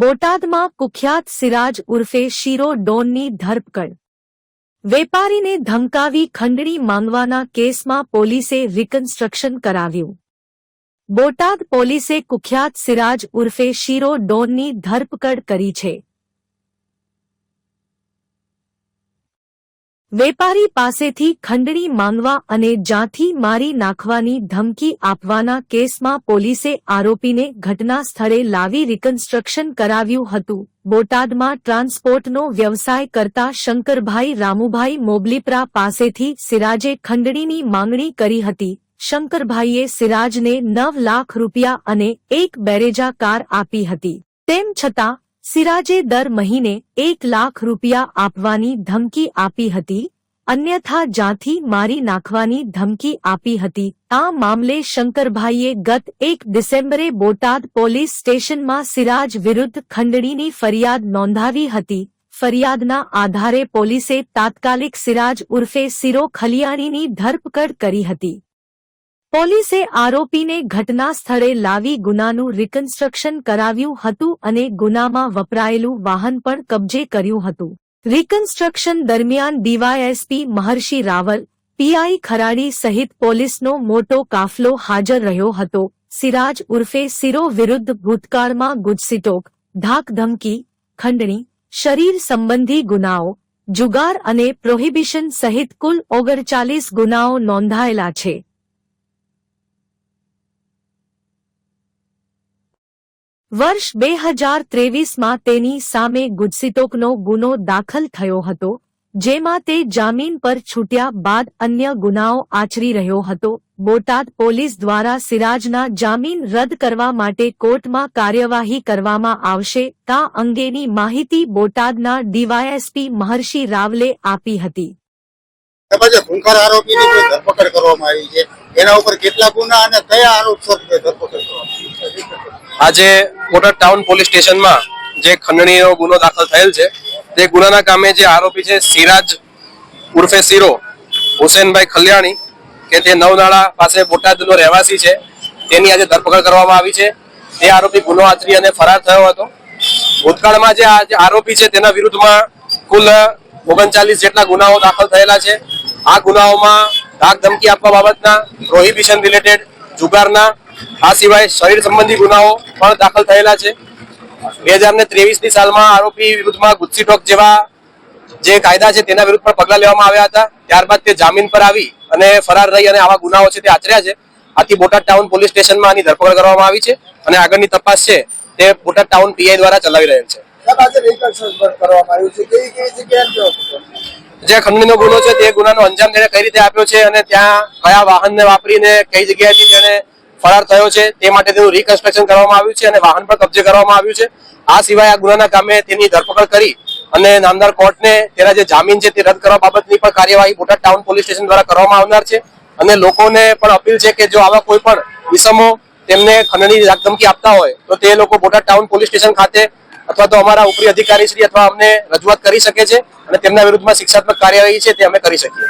બોટાદમાં કુખ્યાત સિરાજ ઉર્ફે શીરો ડોનની ધરપકડ. વેપારીને ધમકાવી ખંડણી માંગવાના કેસમાં પોલીસે રિકન્સ્ટ્રક્શન કરાવ્યું. બોટાદ પોલીસે કુખ્યાત સિરાજ ઉર્ફે શીરો ડોનની ધરપકડ કરી છે. વેપારી પાસેથી ખંડણી માંગવા અને જાથી મારી નાખવાની ધમકી આપવાના કેસમાં પોલીસે આરોપીને ઘટના સ્થળે લાવી રિકન્સ્ટ્રક્શન કરાવ્યું હતું. બોટાદમાં ટ્રાન્સપોર્ટનો વ્યવસાય કરતા શંકરભાઈ રામુભાઈ મોબલીપરા પાસેથી સિરાજે ખંડણીની માંગણી કરી હતી. શંકરભાઈએ સિરાજને નવ લાખ રૂપિયા અને એક બેરેજા કાર આપી હતી. તેમ છતાં સિરાજે દર મહિને એક લાખ રૂપિયા આપવાની ધમકી આપી હતી, અન્યથા જાથી મારી નાખવાની ધમકી આપી હતી. આ મામલે શંકરભાઈએ ગત એક ડિસેમ્બરે બોટાદ પોલીસ સ્ટેશનમાં સિરાજ વિરુદ્ધ ખંડણીની ફરિયાદ નોંધાવી હતી. ફરિયાદના આધારે પોલીસે તાત્કાલિક સિરાજ ઉર્ફે સિરો ખલિયાણીની ધરપકડ કરી હતી. પોલીસે આરોપીને ઘટના સ્થળે લાવી ગુનાનું રિકન્સ્ટ્રક્શન કરાવ્યું હતું અને ગુનામાં વપરાયેલું વાહન પણ કબજે કર્યું હતું. રિકન્સ્ટ્રક્શન દરમિયાન ડીવાયએસપી મહર્ષિ રાવલ, પીઆઈ ખરાડી સહિત પોલીસનો મોટો કાફલો હાજર રહ્યો હતો. સિરાજ ઉર્ફે સિરો વિરુદ્ધ ભૂતકાળમાં ગુજસીટોક ધાકધમકી ખંડણી, શરીર સંબંધી ગુનાઓ, જુગાર અને પ્રોહિબિશન સહિત કુલ ઓગણચાલીસ ગુનાઓ નોંધાયેલા છે. વર્ષ બે હજાર ત્રેવીસમાં તેની સામે ગુજસિતોકનો ગુનો દાખલ થયો હતો, જેમાં તે જામીન પર છૂટ્યા બાદ અન્ય ગુનાઓ આચરી રહ્યો હતો બોટાદ પોલીસ દ્વારા સિરાજના જામીન રદ કરવા માટે કોર્ટમાં કાર્યવાહી કરવામાં આવશે, તા અંગેની માહિતી બોટાદના ડીવાયએસપી મહર્ષિ રાવલે આપી હતી કરવામાં આવી છે, એના ઉપર કેટલા ગુના અને કયા આરોપસર ધરપકડ કરવામાં આવી છે? આજે બોટાદ ટાઉન પોલીસ સ્ટેશનમાં જે ખંડણીનો ગુનો દાખલ થયેલ છે, તે ગુનાના કામે જે આરોપી છે સિરાજ ઉર્ફે સિરો, હુસેનભાઈ ખલ્યાણી, કે તે નવનાળા પાસે બોટાદનો રહેવાસી છે, તેની આજે ધરપકડ કરવામાં આવી છે. તે આરોપી ગુનો આચરી અને ફરાર થયો હતો. ભૂતકાળમાં જે આરોપી છે, તેના વિરુદ્ધમાં કુલ ઓગણચાલીસ જેટલા ગુનાઓ દાખલ થયેલા છે. આ ગુનાઓમાં ધાક ધમકી આપવા બાબતના, પ્રોહિબિશન રિલેટેડ, જુગારના આ સિવાય શરીર સંબંધી ગુનાઓ પણ દાખલ થયેલા છે. બે હજાર ને ત્રેવીસની સાલમાં આરોપી વિરુદ્ધમાં ગુસ્સી ટોક જેવા જે કાયદા છે તેના વિરુદ્ધ પણ પગલાં લેવામાં આવ્યા હતા. ત્યારબાદ તે જામીન પર આવી અને ફરાર રહી અને આવા ગુનાઓ છે તે આચર્યા છે. આથી બોટાદ ટાઉન પોલીસ સ્ટેશનમાં આની ધરપકડ કરવામાં આવી છે અને આગળની તપાસ છે તે બોટાદ ટાઉન પીઆઈ દ્વારા ચલાવી રહેલ છે? જે ખંડણીનો ગુનો છે તે ગુનાનો અંજામ તેને કઈ રીતે આપ્યો છે અને ત્યાં કયા વાહનને વાપરીને કઈ જગ્યાએથી તેને ફરાર થયો છે. તે માટે તેનું રિકન્સ્ટ્રક્શન કરવામાં આવ્યું છે અને વાહન પર કબજે કરવામાં આવ્યું છે. આ સિવાય આ ગુનાના કામે તેની ધરપકડ કરી અને નામદાર કોર્ટને તેના જે જામીન છે તે રદ કરવા બાબતની પણ કાર્યવાહી બોટાદ ટાઉન પોલીસ સ્ટેશન દ્વારા કરવામાં આવનાર છે. અને લોકોને પણ અપીલ છે કે જો આવા કોઈ પણ વિષમો તેમને ખંડણી ધમકી આપતા હોય, તો તે લોકો બોટાદ ટાઉન પોલીસ સ્ટેશન ખાતે અથવા તો અમારા ઉપરી અધિકારી શ્રી અથવા અમને રજૂઆત કરી શકે છે અને તેમના વિરુદ્ધમાં શિક્ષાત્મક કાર્યવાહી છે તે અમે કરી શકીએ.